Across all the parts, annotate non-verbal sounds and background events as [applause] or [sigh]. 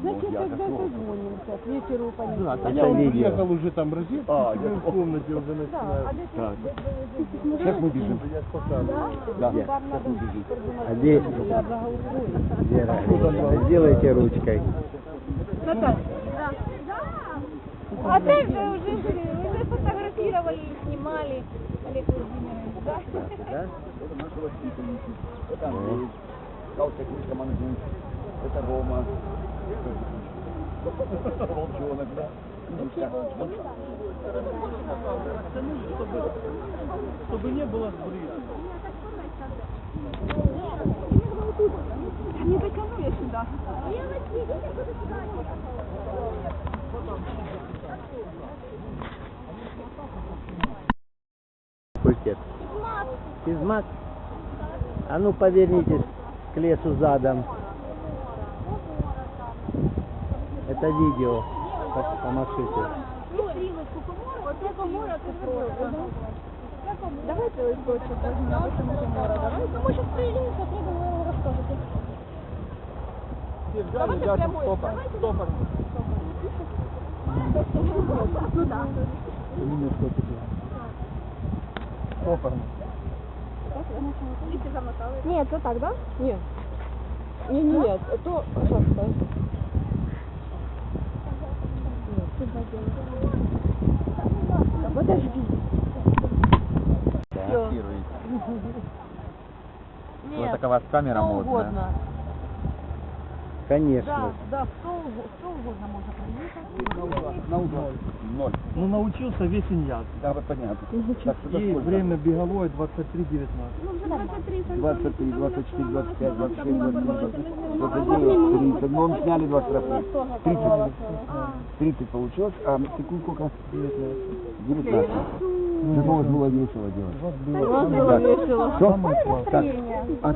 Значит, ну, тогда созвонимся к вечеру понедельника. Да, а я уехал уже там розетки, а, я в комнате уже начинаю. Да, Сейчас мы бежим. Да, сейчас мы бежим. А здесь, Вера, сделайте ручкой. Наташа. Да. да. А ты же уже, уже фотографировали и снимали, Олег Владимирович, да? Да, это наша воспитанница. Это Андрей, Галка Кузька Мангунч, это Рома. Волчонок, да. Мишка. Чтобы не было сбрыза. Не я сюда. Факультет. Физмат? А ну повернитесь к лесу задом. Это видео. Так помашите. Оце комора, це комора. Давайте ось бочок напишемо комора. Давай. Ну ми щось приїдемося, треба вам розкажете. Давайте прямо. Стопор. Стопор. Ну так. Немножко тепло. Стопорно. Нет, вот так, да? Нет. Не, нет, то... Сейчас, подожди. Такая у вас камера Что модная. угодно. Конечно. Да, что, уго- что угодно можно приехать. На угол. Ноль. Ну научился весь иньяк. Да, вот понятно. Так, что И время беговое 23-19. Ну, вже 23 23, 24, 25, 26, 27, 29, 30. Ну, он сняли два штрафа. 30, 30 получилось, а секунд сколько? 19. Зато у вас было весело делать. было весело. Что? Так,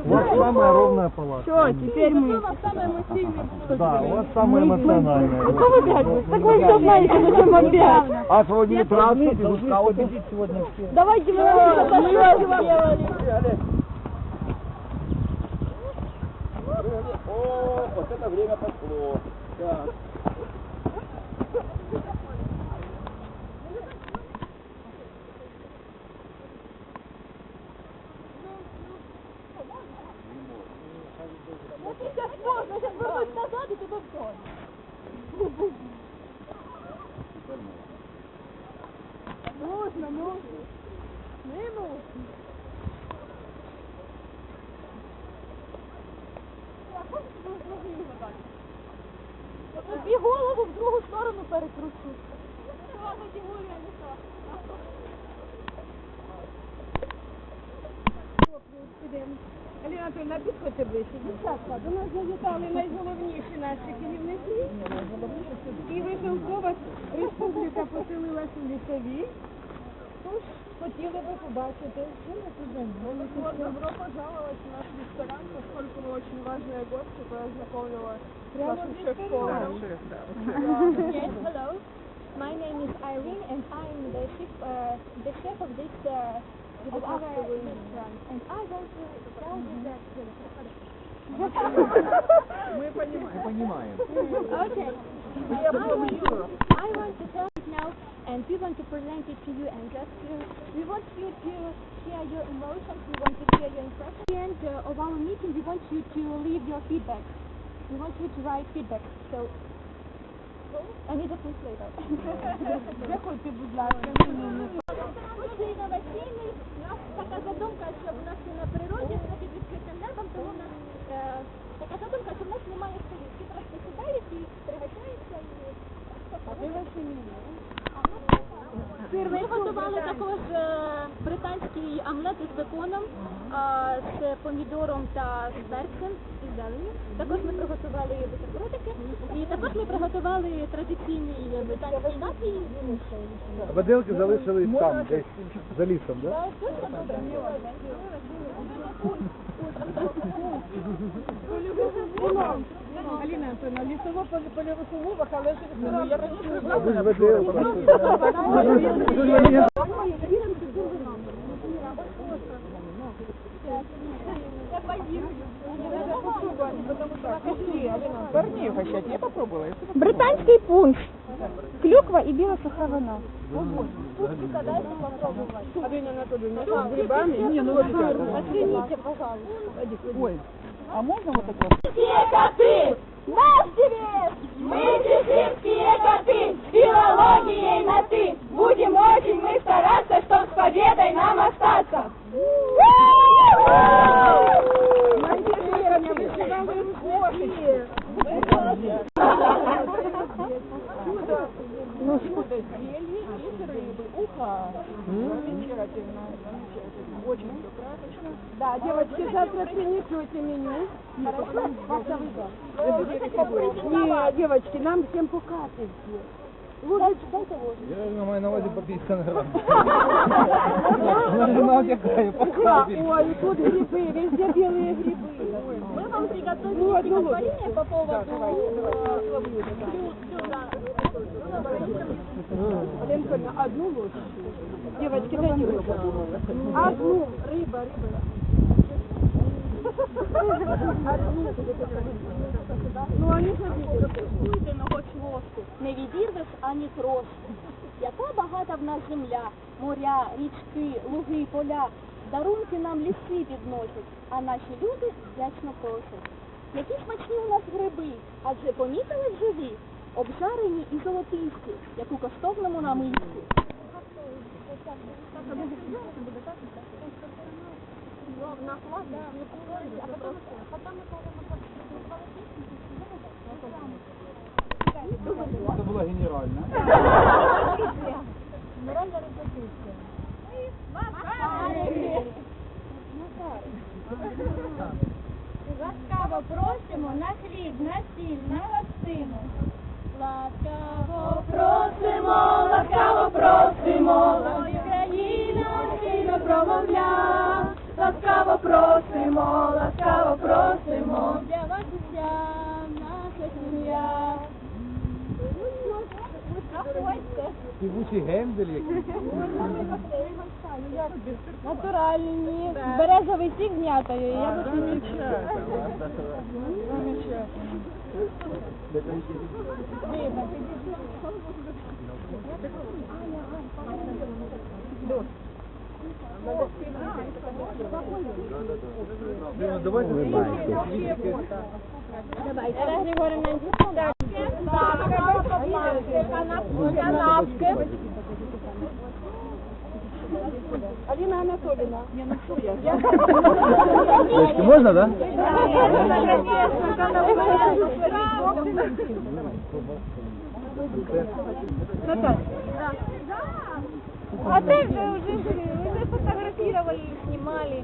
У вас самая ровная палата. Все, теперь мы. Да, у вас самая эмоциональная. Вы опять? Так вы все знаете, зачем опять? освободили транспорт, и Должны скауты. победить сегодня все. Давайте мы вас сделали. О, вот это время пошло. Так. Можно, можно. Не можно. Тобі голову в другу сторону перекручу. Аліна Анатольовна, підходьте ближче. Дівчатка, до нас завітали найголовніші наші керівники. І Вишенкова республіка поселилась у лісовій. Тож хотіли би побачити, що ми тут знаходимося. Добро пожаловать в наш ресторан, поскольку мы очень важные гости, то я знакомила с Прямо нашим в шеф-поваром. Yes, hello. My name is Irene, and I'm the chef, uh, the chef of this uh, of our restaurant. And I want to tell you that. Мы понимаем. Okay. I want to tell it now, and we want to present it to you, and just to, we want you to share your emotions. We want to share your impressions. At the end uh, of our meeting, we want you to leave your feedback. We want you to write feedback. So. I need a translator. Заходьте, будь ласка. Дуже інноваційний. У нас така задумка, що в нас і на природі, беконом, а, з помідором та з перцем і зеленню. Також ми приготували бутербродики і також ми приготували традиційний британський напій. Виделки залишились там, десь за лісом, да? Та. Аліна Антоновна, лісово по польових умовах, але ж. Я раніше Ви ж виделки. Я попробовала. Британський пунш. Клюква і біла суха вина. Арина Анатольевна, с грибами? Не, ну пожалуйста. Ой, а можно вот такое? Все коты! Ну что, зелье из рыбы, уха. Замечательно, замечательно. Очень все красочно. Да, девочки, завтра принесете меню. Хорошо? Не, девочки, нам всем по капельке. Я маю на увазі по 50 грам. [laughs] Вона одягає, по Да, ой, тут грибы, везде белые грибы. Мы вам приготовили Ну, одну стихотворение по поводу Ленка, одну ложечку. Девочки, дайте ложку. Одну. Рыба, рыба. Ну, же видят. На хоч ложку, не відірвеш ані трошки. Яка багата в нас земля, моря, річки, луги, поля. Дарунки нам ліси підносять, а наші люди вдячно просять. Які смачні у нас гриби, адже помітили ви, обжарені і золотисті, як у коштовному намисті. Це була генеральна. Ласкаво просимо на хліб, на сіль, на гостину. Ласкаво просимо, ласкаво просимо, Україна сильно промовля. Ласкаво просимо, ласкаво просимо, для вас уся наша сім'я. Співучий гендель якийсь. [laughs] Натуральні. Березовий сік з м'ятою. Я Ну, Давайте Улыбайтесь. Олег Анатольевна. Не, ну что я? Дочки, можна, да? А ты же уже, уже фотографировали и снимали.